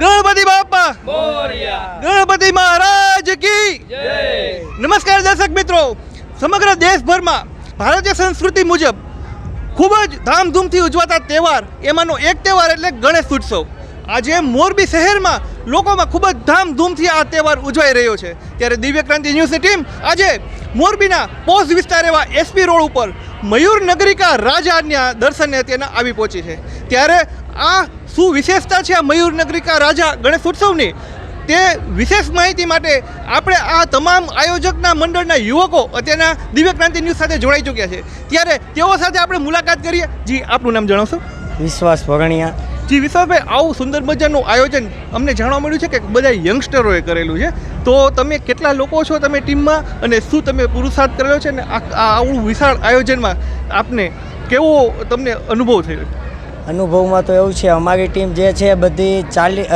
ગણપતિ બાપા. ગણપતિ મહારાજ કી નમસ્કાર દર્શક મિત્રો. સમગ્ર દેશભરમાં ભારતીય સંસ્કૃતિ મુજબ ખૂબ જ ધામધૂમથી ઉજવાતા તહેવાર એમાંનો એક તહેવાર એટલે ગણેશ ઉત્સવ. આજે મોરબી શહેરમાં લોકોમાં ખૂબ જ ધામધૂમથી આ તહેવાર ઉજવાઈ રહ્યો છે. ત્યારે દિવ્ય ક્રાંતિ ન્યૂઝની ટીમ આજે મોરબીના પોસ્ટ વિસ્તાર એવા એસપી રોડ ઉપર મયુર નગરિકા રાજાના દર્શને તેના આવી પહોંચી છે. ત્યારે આ શું વિશેષતા છે આ મયુર નગરિકા રાજા ગણેશ ઉત્સવની? તે વિશેષ માહિતી માટે આપણે આ તમામ આયોજકના મંડળના યુવકો અત્યારના દિવ્ય ક્રાંતિ ન્યૂઝ સાથે જોડાઈ ચૂક્યા છે. ત્યારે તેઓ સાથે આપણે મુલાકાત કરીએ. જી આપનું નામ જણાવશો? વિશ્વાસ ભગણિયા જી વિશ્વાસભાઈ આવું સુંદર મજાનું આયોજન અમને જાણવા મળ્યું છે કે બધા યંગસ્ટરોએ કરેલું છે. તો તમે કેટલા લોકો છો તમે ટીમમાં અને શું તમે પુરુષાર્થ કરેલો છે? અને આ આ આવું વિશાળ આયોજનમાં આપને કેવો તમને અનુભવ થયો? અનુભવમાં તો એવું છે, અમારી ટીમ જે છે બધી ચાલી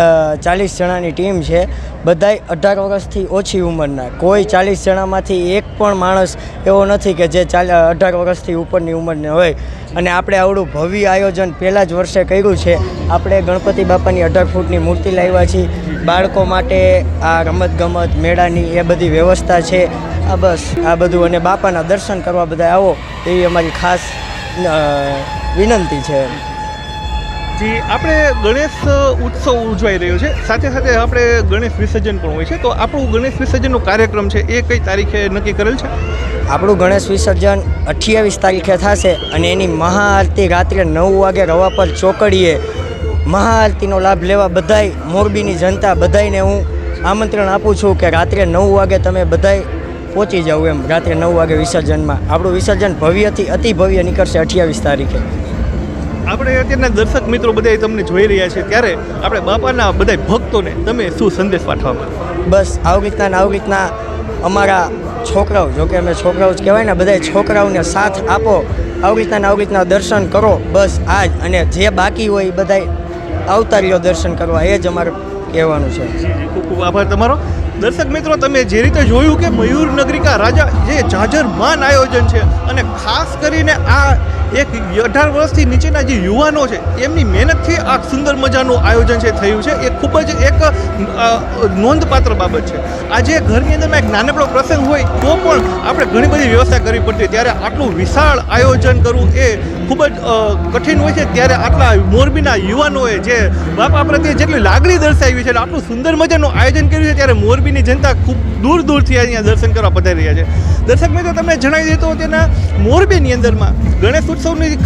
ચાલીસ જણાની ટીમ છે. બધાય અઢાર વર્ષથી ઓછી ઉંમરના. કોઈ ચાલીસ જણામાંથી એક પણ માણસ એવો નથી કે જે ચાલ અઢાર વર્ષથી ઉપરની ઉંમરને હોય. અને આપણે આવડું ભવ્ય આયોજન પહેલાં જ વર્ષે કર્યું છે. આપણે ગણપતિ બાપાની અઢાર ફૂટની મૂર્તિ લાવ્યા છીએ. બાળકો માટે આ રમતગમત, મેળાની એ બધી વ્યવસ્થા છે. આ બસ, આ બધું અને બાપાના દર્શન કરવા બધા આવો એવી અમારી ખાસ વિનંતી છે. જી, આપણે ગણેશ ઉત્સવ ઉજવાઈ રહ્યો છે. સાથે સાથે આપણે ગણેશ વિસર્જન પણ હોય છે. તો આપણું ગણેશ વિસર્જનનો કાર્યક્રમ છે, એ કઈ તારીખે નક્કી કરેલ છે? આપણું ગણેશ વિસર્જન અઠ્યાવીસ તારીખે થશે અને એની મહાઆરતી રાત્રે નવ વાગે રવા પર ચોકડીએ મહાઆરતીનો લાભ લેવા બધાય મોરબીની જનતા બધાયને હું આમંત્રણ આપું છું કે રાત્રે નવ વાગે તમે બધાય પહોંચી જાવ એમ. રાત્રે નવ વાગે વિસર્જનમાં. આપણું વિસર્જન ભવ્યથી અતિ ભવ્ય નીકળશે અઠ્યાવીસ તારીખે. આપણે અત્યારના દર્શક મિત્રો બધા તમને જોઈ રહ્યા છે ત્યારે આપણે બાપાના બધા ભક્તોને તમે શું સંદેશ પાઠવા બસ આવી રીતના આવી રીતના અમારા છોકરાઓ જોકે અમે છોકરાઓ જ કહેવાય ને બધા છોકરાઓને સાથ આપો. આવી રીતના આવી રીતના દર્શન કરો. બસ આ જ અને જે બાકી હોય એ બધા આવતા રહ્યો દર્શન કરવા. એ જ અમારે કહેવાનું છે. ખૂબ ખૂબ આભાર તમારો. દર્શક મિત્રો તમે જે રીતે જોયું કે મયુર નગરિકા રાજા જે જાજરમાન આયોજન છે અને ખાસ કરીને આ એક અઢાર વર્ષથી નીચેના જે યુવાનો છે, એમની મહેનતથી આ સુંદર મજાનું આયોજન છે, થયું છે. એ ખૂબ જ એક નોંધપાત્ર બાબત છે. આજે ઘરની અંદરમાં એક નાનકડો પ્રસંગ હોય, તો પણ આપણે ઘણી બધી વ્યવસ્થા કરવી પડતી ત્યારે આટલું વિશાળ આયોજન કરવું એ ખૂબ જ કઠિન હોય છે. ત્યારે આટલા મોરબીના યુવાનોએ જે બાપા પ્રત્યે જેટલી લાગણી દર્શાવી છે આટલું સુંદર મજાનું આયોજન કર્યું છે, ત્યારે મોરબીની જનતા ખૂબ દૂર દૂરથી અહીંયા દર્શન કરવા પધારી રહ્યા છે. દર્શક મિત્રો, તમને જણાવી દે તો તેના મોરબીની અંદરમાં ગણેશ ઉત્સવની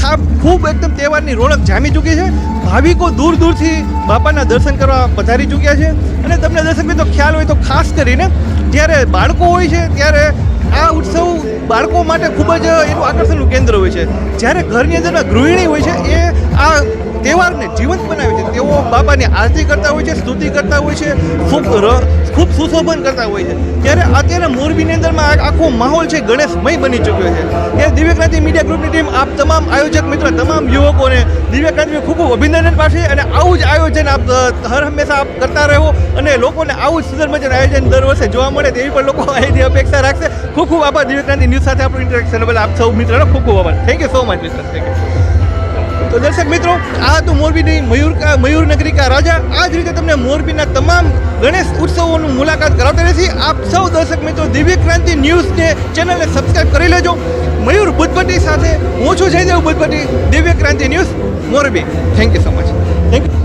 ખૂબ એકદમ તહેવારની રોનક જામી ચૂકી છે. ભાવિકો દૂર દૂરથી બાપાના દર્શન કરવા પધારી ચૂક્યા છે. અને તમને દર્શક મિત્રો ખ્યાલ હોય તો ખાસ કરીને જ્યારે બાળકો હોય છે ત્યારે આ ઉત્સવ બાળકો માટે ખૂબ જ એનું આકર્ષણનું કેન્દ્ર હોય છે. જ્યારે ઘરની અંદરના ગૃહિણી હોય છે, એ આ તહેવારને જીવંત બનાવે તેઓ બાપાની આરતી કરતા હોય છે, સ્તુતિ કરતા હોય છે, ખૂબ ખૂબ સુશોભન કરતા હોય છે. ત્યારે અત્યારે મોરબીની અંદરમાં આખો માહોલ છે, ગણેશમય બની ચૂક્યો છે. ત્યારે દિવ્ય ક્રાંતિ મીડિયા ગ્રુપની ટીમ, આપ તમામ આયોજક મિત્રો, તમામ યુવકોને દિવ્ય ક્રાંતિ ખૂબ ખૂબ અભિનંદન પાછે અને આવું જ આયોજન આપ હર હંમેશા આપ કરતા રહો અને લોકોને આવું જ સુંદર મજાનું આયોજન દર વર્ષે જોવા મળે તેવી પણ લોકો અહીંની અપેક્ષા રાખશે. ખૂબ ખૂબ આભાર દિવ્ય ક્રાંતિ ન્યૂઝ સાથે આપણું ઇન્ટરેક્શન બદલ આપ સૌ મિત્રોનો ખૂબ ખૂબ આભાર. થેન્ક યુ સો મચ મિત્ર થેન્ક યુ તો દર્શક મિત્રો, આ હતું મોરબીની મયુર મયુર નગરિકા રાજા. આ જ રીતે તમને મોરબીના તમામ ગણેશ ઉત્સવોનું મુલાકાત કરાવતા રહેશે. આપ સૌ દર્શક મિત્રો, દિવ્ય ક્રાંતિ ન્યૂઝને ચેનલને સબસ્ક્રાઈબ કરી લેજો. મયુર બુદ્ધભટ્ટી સાથે હું છું Jaydev Buddhbhatti Divya Kranti news Morbi. Thank you so much thank you